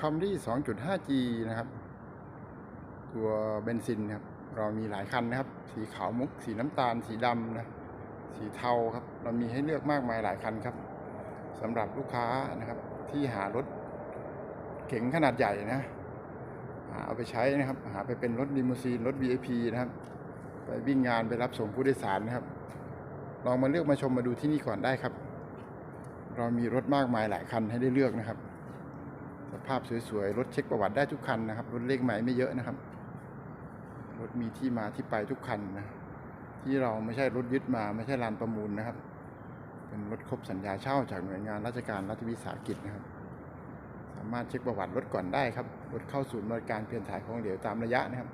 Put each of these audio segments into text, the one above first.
คัมรี่ 2.5G นะครับ ตัวเบนซินครับ เรามีหลายคันนะครับ สีขาวมุก สีน้ำตาล สีดำนะ สีเทาครับ เรามีให้เลือกมากมายหลายคันครับสำหรับลูกค้านะครับ ที่หารถเก๋งขนาดใหญ่นะหาเอาไปใช้นะครับ หาไปเป็นรถลิมูซีน รถ VIP นะครับ ไปวิ่งงานไปรับส่งผู้โดยสารนะครับ ลองมาเลือกมาชมมาดูที่นี่ก่อนได้ครับ เรามีรถมากมายหลายคันให้ได้เลือกนะครับ สภาพสวยๆ รถเช็คประวัติได้ทุกคันนะครับ รถเลขใหม่ไม่เยอะนะครับ รถมีที่มาที่ไปทุกคันนะ ที่เราไม่ใช่รถยึดมาไม่ใช่ลานประมูลนะครับ เป็นรถครบสัญญาเช่าจากหน่วยงานราชการรัฐวิสาหกิจนะครับ สามารถเช็คประวัติรถก่อนได้ครับ รถเข้าศูนย์บริการเปลี่ยนถ่ายของเหลวตามระยะนะครับ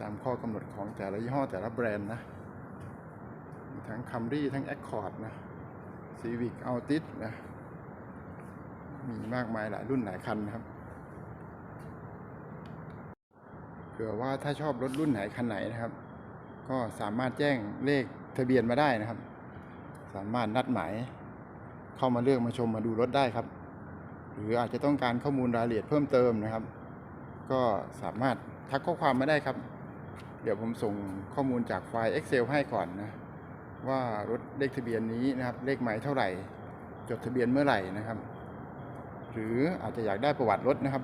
ตามข้อกำหนดของแต่ละยี่ห้อแต่ละแบรนด์นะ มีทั้งคัมรี่ทั้งแอคคอร์ดนะซีวิกอัลติสนะ มีมากมายหลายรุ่นหลายคันนะครับเผื่อว่าถ้าชอบรถรุ่นไหนคันไหนนะครับ ก็สามารถแจ้งเลขทะเบียนมาได้นะครับ สามารถนัดหมายเข้ามาเลือกมาชมมาดูรถได้ครับ หรืออาจจะต้องการข้อมูลรายละเอียดเพิ่มเติมนะครับ ก็สามารถทักข้อความมาได้ครับ เดี๋ยวผมส่งข้อมูลจากไฟล์ Excel ให้ก่อนนะว่ารถเลขทะเบียนนี้นะครับ เลขหมายเท่าไหร่ จดทะเบียนเมื่อไหร่นะครับ หรืออาจจะอยากได้ประวัติรถนะครับ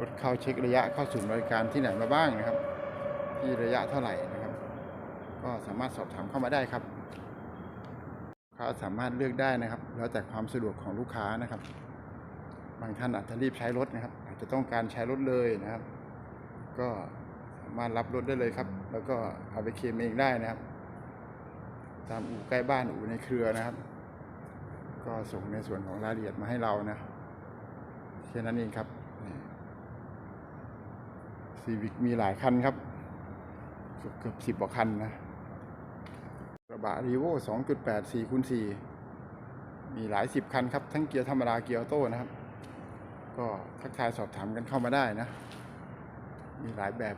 รถเข้าเช็คระยะเข้าศูนย์บริการที่ไหนมาบ้างนะครับ ที่ระยะเท่าไหร่นะครับ ก็สามารถสอบถามเข้ามาได้ครับลูกค้าสามารถเลือกได้นะครับ แล้วแต่ความสะดวกของลูกค้านะครับ บางท่านอาจจะรีบใช้รถนะครับ อาจจะต้องการใช้รถเลยนะครับ ก็สามารถรับรถได้เลยครับ แล้วก็เอาไปเคลมเองได้นะครับ ตามอู่ใกล้บ้านอู่ในเครือนะครับ ก็ส่งในส่วนของรายละเอียดมาให้เรานะ ค่นั้นเองครับซีวิกมีหลายคันครับ เกือบสิบกว่าคันนะกระบะรีโว2.8 4คูณ4มีหลายสิบคันครับ ทั้งเกียร์ธรรมดาเกียร์ออโต้นะครับ ก็ทักทายสอบถามกันเข้ามาได้นะ มีหลายแบบ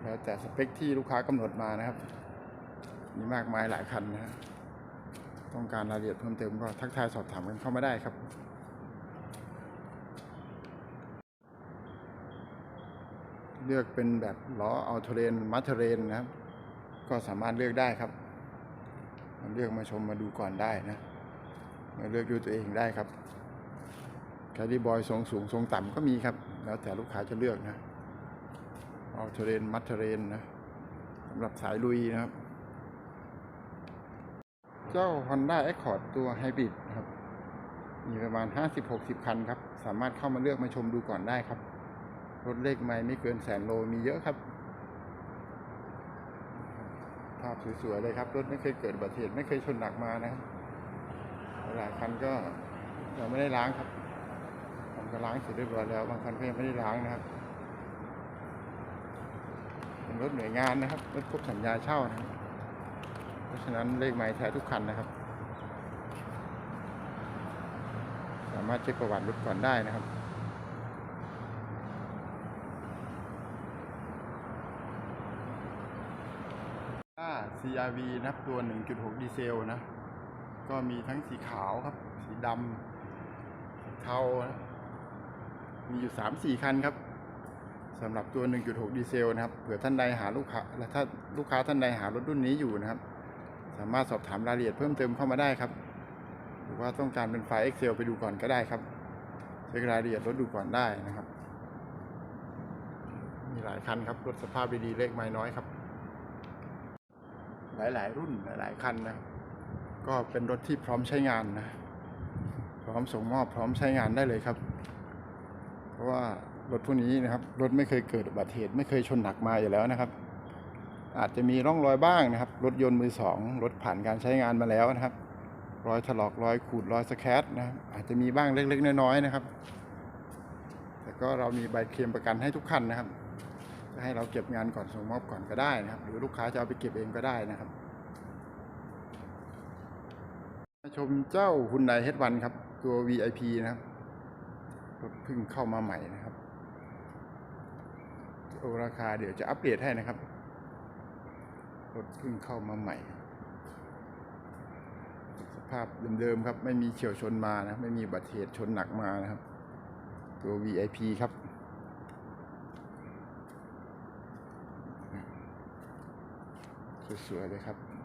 แล้วแต่สเปคที่ลูกค้ากำหนดมานะครับ มีมากมายหลายคันนะฮะต้องการรายละเอียดเพิ่มเติมก็ทักทายสอบถามกันเข้ามาได้ครับ เลือกเป็นแบบล้อเอาเทเรนมัทเทเรนนะครับ ก็สามารถเลือกได้ครับเลือกมาชมมาดูก่อนได้นะมาเลือกดูตัวเองได้ครับแคดดี้บอยทรงสูงทรงต่ำก็มีครับ แล้วแต่ลูกค้าจะเลือกนะเอาเทเรนมัทเทเรนนะสำหรับสายลุยนะครับ เจ้า Honda Accord ตัวไฮบริดครับ มีประมาณ 50-60 คันครับ สามารถเข้ามาเลือกมาชมดูก่อนได้ครับ รถเลขไม่ไม่เกินแสนโลมีเยอะครับ ภาพสวยๆเลยครับ รถไม่เคยเกิดอุบัติเหตุไม่เคยชนหนักมานะหลายคันก็ยังไม่ได้ล้างครับผมก็ล้างเสร็จเรียบร้อยแล้ว บางคันก็ยังไม่ได้ล้างนะครับเป็นรถหน่วยงานนะครับรถครบสัญญาเช่านะเพราะฉะนั้นเลขหมายแท้ทุกคันนะครับ สามารถเช็คประวัติรถก่อนได้นะครับ CRV นะครับตัว 1.6 ดีเซลนะ ก็มีทั้งสีขาวครับ สีดำสีเทานะมีอยู่ 3-4 คันครับสำหรับตัว 1.6 ดีเซลนะครับ เผื่อท่านใดหาลูกค้า และถ้าลูกค้าท่านใดหารถรุ่นนี้อยู่นะครับ สามารถสอบถามรายละเอียดเพิ่มเติมเข้ามาได้ครับ หรือว่าต้องการเป็นไฟล์ Excel ไปดูก่อนก็ได้ครับ เช็ครายละเอียดรถดูก่อนได้นะครับ มีหลายคันครับ รถสภาพดีๆ เลขไม้น้อยครับ หลาย ๆ รุ่นหลาย ๆ คันนะครับก็เป็นรถที่พร้อมใช้งานนะ พร้อมส่งมอบพร้อมใช้งานได้เลยครับ เพราะว่ารถพวกนี้นะครับ รถไม่เคยเกิดอุบัติเหตุไม่เคยชนหนักมาอยู่แล้วนะครับ อาจจะมีร่องรอยบ้างนะครับ รถยนต์มือสองรถผ่านการใช้งานมาแล้วนะครับ รอยถลอกรอยขูดรอยสแครตนะครับอาจจะมีบ้างเล็ก ๆ น้อย ๆ นะครับ แต่ก็เรามีใบเคลมประกันให้ทุกคันนะครับ ให้เราเก็บงานก่อนส่งมอบก่อนก็ได้นะครับ หรือลูกค้าจะเอาไปเก็บเองก็ได้นะครับชมเจ้าหุ่นไดเฮดวันครับ ตัว VIP นะครับรถพึ่งเข้ามาใหม่นะครับราคาเดี๋ยวจะอัปเดตให้นะครับรถพึ่งเข้ามาใหม่ สภาพเดิมๆครับ ไม่มีเฉียวชนมานะ ไม่มีบัติเหตุชนหนักมานะครับ ตัว VIP ครับ สวยๆเลยครับ